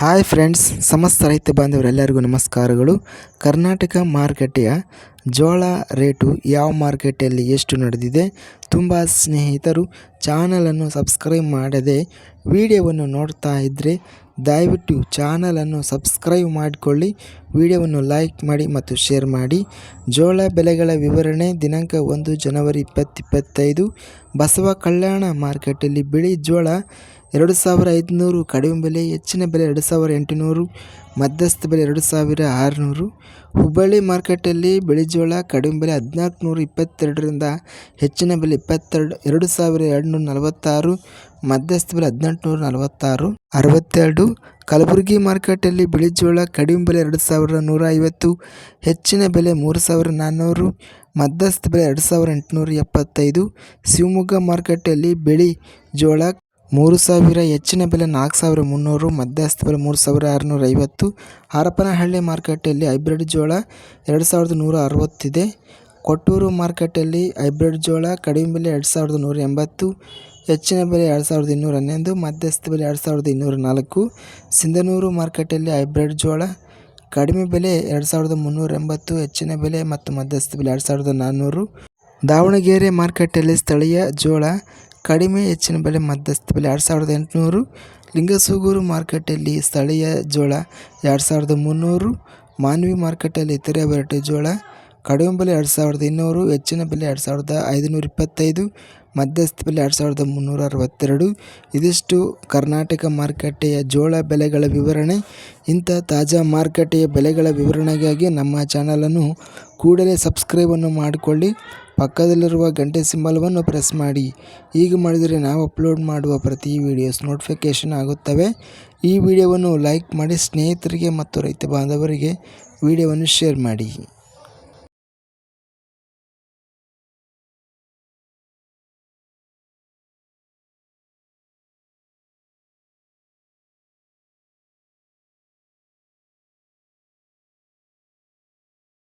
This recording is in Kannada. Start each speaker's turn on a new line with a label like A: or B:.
A: ಹಾಯ್ ಫ್ರೆಂಡ್ಸ್, ಸಮಸ್ತ ರೈತ ಬಾಂಧವರೆಲ್ಲರಿಗೂ ನಮಸ್ಕಾರಗಳು. ಕರ್ನಾಟಕ ಮಾರುಕಟ್ಟೆಯ ಜೋಳ ರೇಟು ಯಾವ ಮಾರುಕಟ್ಟೆಯಲ್ಲಿ ಎಷ್ಟು ನಡೆದಿದೆ ತುಂಬ ಸ್ನೇಹಿತರು ಚಾನಲನ್ನು ಸಬ್ಸ್ಕ್ರೈಬ್ ಮಾಡದೆ ವಿಡಿಯೋವನ್ನು ನೋಡ್ತಾ ಇದ್ದರೆ ದಯವಿಟ್ಟು ಚಾನಲನ್ನು ಸಬ್ಸ್ಕ್ರೈಬ್ ಮಾಡಿಕೊಳ್ಳಿ, ವಿಡಿಯೋವನ್ನು ಲೈಕ್ ಮಾಡಿ ಮತ್ತು ಶೇರ್ ಮಾಡಿ. ಜೋಳ ಬೆಲೆಗಳ ವಿವರಣೆ ದಿನಾಂಕ ಒಂದು ಜನವರಿ ಇಪ್ಪತ್ತಿಪ್ಪತ್ತೈದು ಬಸವ ಕಲ್ಯಾಣ ಮಾರ್ಕೆಟಲ್ಲಿ ಬಿಳಿ ಜೋಳ ಎರಡು ಸಾವಿರ ಐದುನೂರು ಕಡಿಮೆ ಬೆಲೆ, ಹೆಚ್ಚಿನ ಬೆಲೆ ಎರಡು ಸಾವಿರ ಎಂಟುನೂರು, ಮಧ್ಯಸ್ಥ ಬೆಲೆ ಎರಡು ಸಾವಿರ ಆರುನೂರು. ಹುಬ್ಬಳ್ಳಿ ಮಾರ್ಕೆಟಲ್ಲಿ ಬಿಳಿ ಜೋಳ ಕಡಿಮೆ ಬೆಲೆ ಹದಿನಾಲ್ಕು ನೂರು ಇಪ್ಪತ್ತೆರಡರಿಂದ ಹೆಚ್ಚಿನ ಬೆಲೆ ಇಪ್ಪತ್ತೆರಡು, ಎರಡು ಸಾವಿರ ಎರಡುನೂರ ನಲವತ್ತಾರು ಮಧ್ಯಸ್ಥ ಬೆಲೆ ಹದಿನೆಂಟುನೂರ ನಲವತ್ತಾರು ಅರವತ್ತೆರಡು, ಕಲಬುರಗಿ ಮಾರ್ಕೆಟಲ್ಲಿ ಬಿಳಿ ಜೋಳ ಕಡಿಮೆ ಬೆಲೆ ಎರಡು ಸಾವಿರದ ನೂರ ಐವತ್ತು ಹೆಚ್ಚಿನ ಬೆಲೆ ಮೂರು ಸಾವಿರ ನಾನ್ನೂರು, ಮಧ್ಯಸ್ಥ ಬೆಲೆ ಎರಡು ಸಾವಿರ ಎಂಟುನೂರ ಎಪ್ಪತ್ತೈದು ಶಿವಮೊಗ್ಗ ಮಾರ್ಕೆಟಲ್ಲಿ ಬಿಳಿ ಜೋಳ ಮೂರು ಸಾವಿರ, ಹೆಚ್ಚಿನ ಬೆಲೆ ನಾಲ್ಕು ಸಾವಿರ ಮುನ್ನೂರು, ಮಧ್ಯಸ್ಥ ಬೆಲೆ ಮೂರು ಸಾವಿರ ಆರುನೂರ ಐವತ್ತು, ಹರಪನಹಳ್ಳಿ ಮಾರ್ಕೆಟಲ್ಲಿ ಹೈಬ್ರಿಡ್ ಜೋಳ ಎರಡು ಸಾವಿರದ ನೂರ ಅರವತ್ತಿದೆ. ಕೊಟ್ಟೂರು ಮಾರ್ಕೆಟಲ್ಲಿ ಹೈಬ್ರಿಡ್ ಜೋಳ ಕಡಿಮೆ ಬೆಲೆ ಎರಡು ಸಾವಿರದ ನೂರ ಎಂಬತ್ತು, ಹೆಚ್ಚಿನ ಬೆಲೆ ಎರಡು ಸಾವಿರದ ಇನ್ನೂರ ಹನ್ನೊಂದು, ಮಧ್ಯಸ್ಥ ಬೆಲೆ ಎರಡು ಸಾವಿರದ ಇನ್ನೂರ ನಾಲ್ಕು. ಸಿಂಧನೂರು ಮಾರ್ಕೆಟಲ್ಲಿ ಹೈಬ್ರಿಡ್ ಜೋಳ ಕಡಿಮೆ ಬೆಲೆ ಎರಡು ಸಾವಿರದ ಮುನ್ನೂರ ಎಂಬತ್ತು, ಹೆಚ್ಚಿನ ಬೆಲೆ ಮತ್ತು ಮಧ್ಯಸ್ಥ ಬೆಲೆ ಎರಡು ಸಾವಿರದ ನಾನ್ನೂರು. ದಾವಣಗೆರೆ ಮಾರ್ಕೆಟಲ್ಲಿ ಸ್ಥಳೀಯ ಜೋಳ ಕಡಿಮೆ ಹೆಚ್ಚಿನ ಬೆಲೆ ಮಧ್ಯಸ್ಥ ಬೆಲೆ ಎರಡು ಸಾವಿರದ ಎಂಟುನೂರು, ಲಿಂಗಸೂಗೂರು ಮಾರ್ಕೆಟಲ್ಲಿ ಸ್ಥಳೀಯ ಜೋಳ ಎರಡು ಸಾವಿರದ ಮುನ್ನೂರು, ಮಾನ್ವಿ ಮಾರ್ಕೆಟಲ್ಲಿ ಇತರೆ ವೆರೈಟಿ ಜೋಳ ಕಡಿಮೆ ಬೆಲೆ ಎರಡು ಸಾವಿರದ ಇನ್ನೂರು, ಹೆಚ್ಚಿನ ಬೆಲೆ ಎರಡು ಸಾವಿರದ ಐದುನೂರ ಇಪ್ಪತ್ತೈದು, ಮಧ್ಯಸ್ಥ ಬೆಲೆ ಎರಡು ಸಾವಿರದ ಮುನ್ನೂರ ಅರವತ್ತೆರಡು. ಇದಿಷ್ಟು ಕರ್ನಾಟಕ ಮಾರುಕಟ್ಟೆಯ ಜೋಳ ಬೆಲೆಗಳ ವಿವರಣೆ. ಇಂಥ ತಾಜಾ ಮಾರುಕಟ್ಟೆಯ ಬೆಲೆಗಳ ವಿವರಣೆಗಾಗಿ ನಮ್ಮ ಚಾನಲನ್ನು ಕೂಡಲೇ ಸಬ್ಸ್ಕ್ರೈಬನ್ನು ಮಾಡಿಕೊಳ್ಳಿ. ಪಕ್ಕದಲ್ಲಿರುವ ಗಂಟೆ ಸಿಂಬಲ್ವನ್ನು ಪ್ರೆಸ್ ಮಾಡಿ. ಹೀಗೆ ಮಾಡಿದರೆ ನಾವು ಅಪ್ಲೋಡ್ ಮಾಡುವ ಪ್ರತಿ ವಿಡಿಯೋಸ್ ನೋಟಿಫಿಕೇಷನ್ ಆಗುತ್ತವೆ. ಈ ವಿಡಿಯೋವನ್ನು ಲೈಕ್ ಮಾಡಿ ಸ್ನೇಹಿತರಿಗೆ ಮತ್ತು ರೈತ ಬಾಂಧವರಿಗೆ ವಿಡಿಯೋವನ್ನು ಶೇರ್ ಮಾಡಿ.